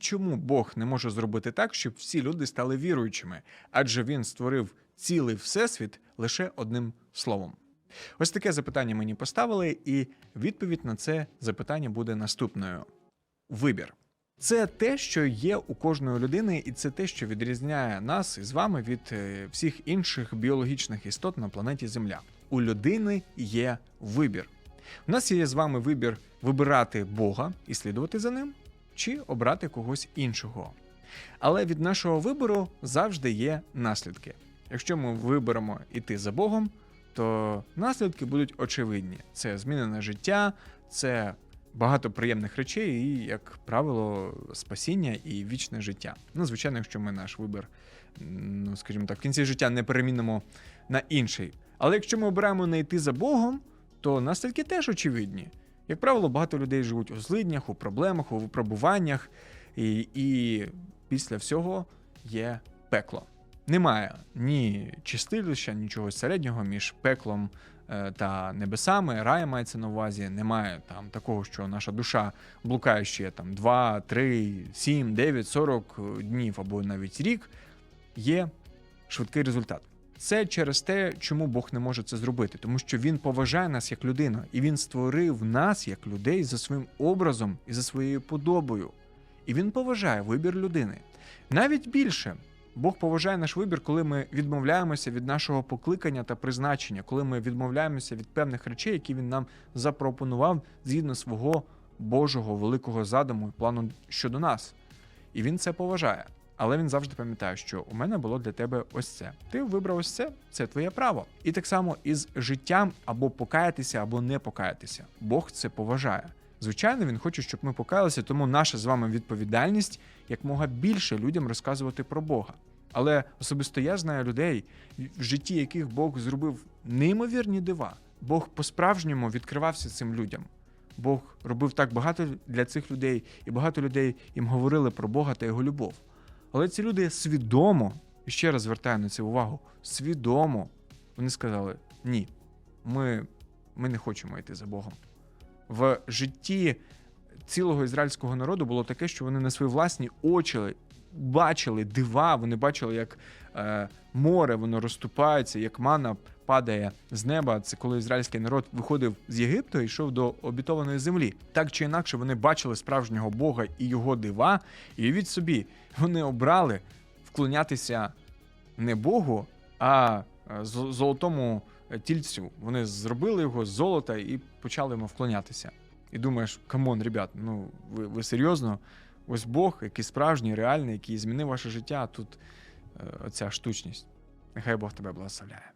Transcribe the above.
Чому Бог не може зробити так, щоб всі люди стали віруючими? Адже він створив цілий всесвіт лише одним словом. Ось таке запитання мені поставили, і відповідь на це запитання буде наступною: вибір. Це те, що є у кожної людини, і це те, що відрізняє нас із вами від е, всіх інших біологічних істот на планеті Земля. У людини є вибір. У нас є з вами вибір вибирати Бога і слідувати за ним, чи обрати когось іншого. Але від нашого вибору завжди є наслідки. Якщо ми виберемо іти за Богом, то наслідки будуть очевидні: це змінене життя, це багато приємних речей, і, як правило, спасіння і вічне життя. Ну, звичайно, якщо ми наш вибір, ну скажімо так, в кінці життя не перемінимо на інший. Але якщо ми обираємо не йти за Богом, то наслідки теж очевидні. Як правило, багато людей живуть у злиднях, у проблемах, у випробуваннях, і, і після всього є пекло. Немає ні чистилища, нічого середнього між пеклом е, та небесами. Рая мається на увазі. Немає там такого, що наша душа блукає ще там 2, 3, 7, 9, 40 днів або навіть рік. Є швидкий результат. Це через те, чому Бог не може це зробити, тому що він поважає нас як людину, і він створив нас як людей за своїм образом і за своєю подобою. І він поважає вибір людини. Навіть більше Бог поважає наш вибір, коли ми відмовляємося від нашого покликання та призначення, коли ми відмовляємося від певних речей, які він нам запропонував згідно свого Божого великого задуму і плану щодо нас. І він це поважає. Але він завжди пам'ятає, що у мене було для тебе ось це. Ти вибрав ось це, це твоє право. І так само із життям або покаятися, або не покаятися. Бог це поважає. Звичайно, він хоче, щоб ми покаялися, тому наша з вами відповідальність якмога більше людям розказувати про Бога. Але особисто я знаю людей, в житті яких Бог зробив неймовірні дива. Бог по-справжньому відкривався цим людям. Бог робив так багато для цих людей, і багато людей їм говорили про Бога та його любов. Але ці люди свідомо, і ще раз звертаю на це увагу, свідомо вони сказали: ні, ми, ми не хочемо йти за Богом. В житті цілого ізраїльського народу було таке, що вони на свої власні очі бачили дива, вони бачили, як е, море воно розступається, як мана падає з неба. Це коли ізраїльський народ виходив з Єгипту і йшов до обітованої землі. Так чи інакше, вони бачили справжнього Бога і його дива, і від собі вони обрали вклонятися не Богу, а е, золотому тільцю. Вони зробили його з золота і почали йому вклонятися. І думаєш, камон, ребят, ну ви, ви серйозно? Ось Бог, який справжній, реальний, який змінив ваше життя, тут е, оця штучність. Нехай Бог тебе благословляє.